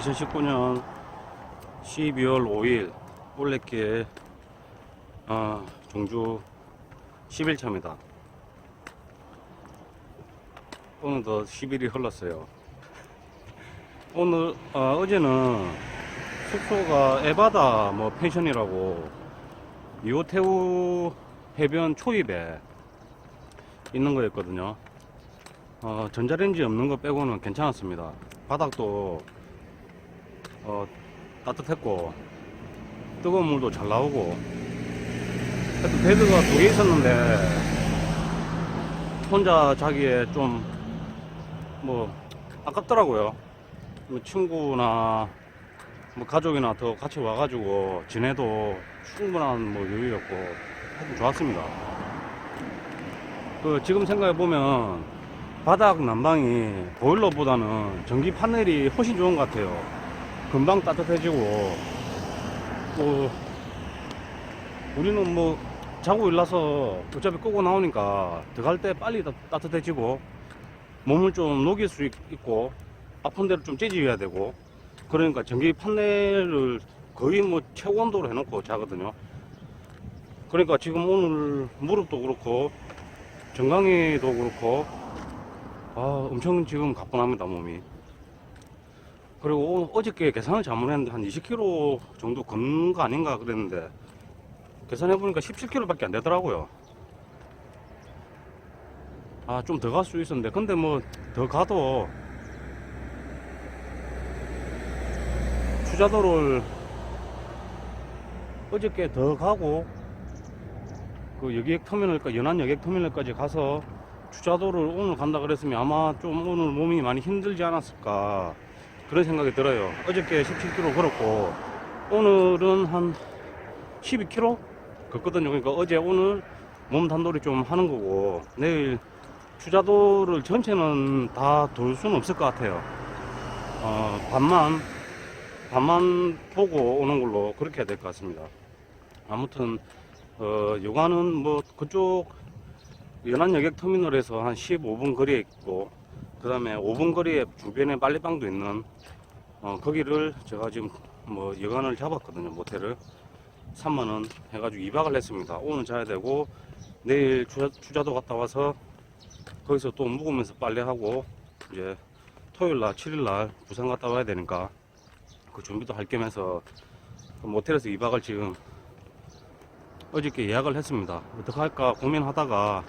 2019년 12월 5일 올레길 어, 종주 10일차입니다. 오늘도 10일이 흘렀어요. 오늘 어, 어제는 숙소가 에바다 뭐 펜션이라고 이호태우 해변 초입에 있는 거였거든요. 어, 전자레인지 없는 거 빼고는 괜찮았습니다. 바닥도 어, 따뜻했고 뜨거운 물도 잘 나오고 그래도 베드가 두 개 있었는데 혼자 자기에 좀 뭐 아깝더라고요. 뭐 친구나 뭐 가족이나 더 같이 와가지고 지내도 충분한 뭐 여유였고 하여튼 좋았습니다. 그 지금 생각해 보면 바닥 난방이 보일러보다는 전기 파넬이 훨씬 좋은 것 같아요. 금방 따뜻해지고 뭐 우리는 뭐 자고 일어나서 어차피 끄고 나오니까 들어갈 때 빨리 따, 따뜻해지고 몸을 좀 녹일 수 있, 있고 아픈 데를 좀 째지어야 되고 그러니까 전기 판넬을 거의 뭐 최고 온도로 해놓고 자거든요. 그러니까 지금 오늘 무릎도 그렇고 정강이도 그렇고 아 엄청 지금 가뿐합니다 몸이. 그리고 오- 어저께 계산을 잘못했는데 한 20kg 정도 걷는 거 아닌가 그랬는데 계산해보니까 17kg밖에 안 되더라고요. 아, 좀 더 갈 수 있었는데. 근데 뭐, 더 가도, 추자도를 어저께 더 가고, 그 여객 터미널까지, 연안 여객 터미널까지 가서 추자도를 오늘 간다 그랬으면 아마 좀 오늘 몸이 많이 힘들지 않았을까. 그런 생각이 들어요. 어저께 17km 걸었고, 오늘은 한 12km 걷거든요. 그러니까 어제 오늘 몸 단돌이 좀 하는 거고, 내일 추자도를 전체는 다 돌 수는 없을 것 같아요. 어, 반만, 반만 보고 오는 걸로 그렇게 해야 될 것 같습니다. 아무튼, 어, 요가는 뭐 그쪽 연안 여객 터미널에서 한 15분 거리에 있고, 그 다음에 5분 거리에 주변에 빨래방도 있는, 어, 거기를 제가 지금 뭐 여관을 잡았거든요, 모텔을. 3만원 해가지고 2박을 했습니다. 오늘 자야 되고, 내일 추자, 추자도 갔다 와서 거기서 또 묵으면서 빨래하고 이제 토요일날 7일날 부산 갔다 와야 되니까 그 준비도 할 겸 해서 그 모텔에서 2박을 지금 어저께 예약을 했습니다 어떻게 할까 고민하다가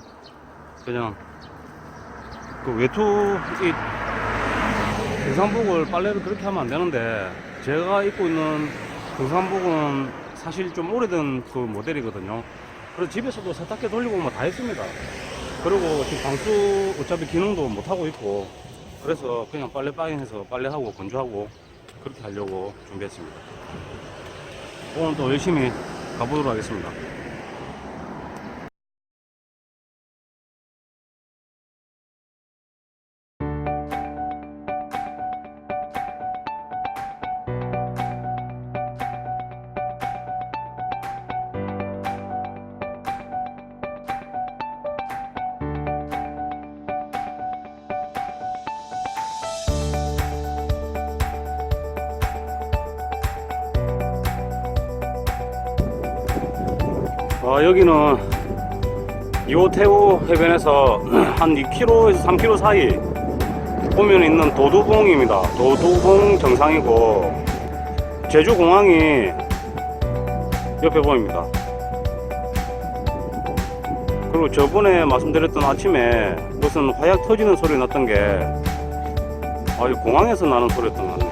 그냥 그 외투 이 등산복을 빨래를 그렇게 하면 안 되는데 제가 입고 있는 등산복은 사실 좀 오래된 그 모델이거든요 그래서 집에서도 세탁기 돌리고 뭐 다 했습니다 그리고 지금 방수 어차피 기능도 못 하고 있고 그래서 그냥 빨래방에서 빨래하고 건조하고 그렇게 하려고 준비했습니다. 오늘도 열심히 가보도록 하겠습니다. 아, 여기는 이호태우 해변에서 한 2km에서 3km 사이 보면 있는 도두봉입니다. 도두봉 정상이고 제주공항이 옆에 보입니다. 그리고 저번에 말씀드렸던 아침에 무슨 화약 터지는 소리 났던 게 아, 이 공항에서 나는 소리였던 것 같네요.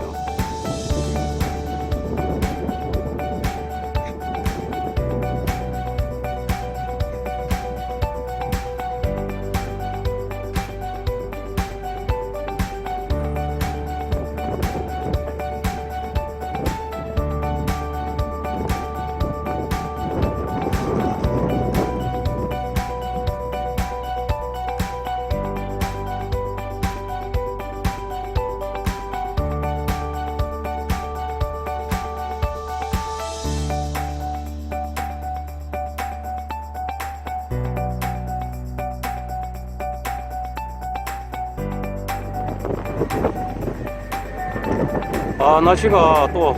아 날씨가 또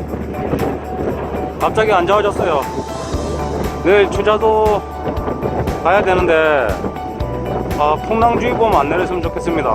갑자기 안 좋아졌어요. 내일 주자도 가야 되는데 아, 풍랑주의보만 안 내렸으면 좋겠습니다.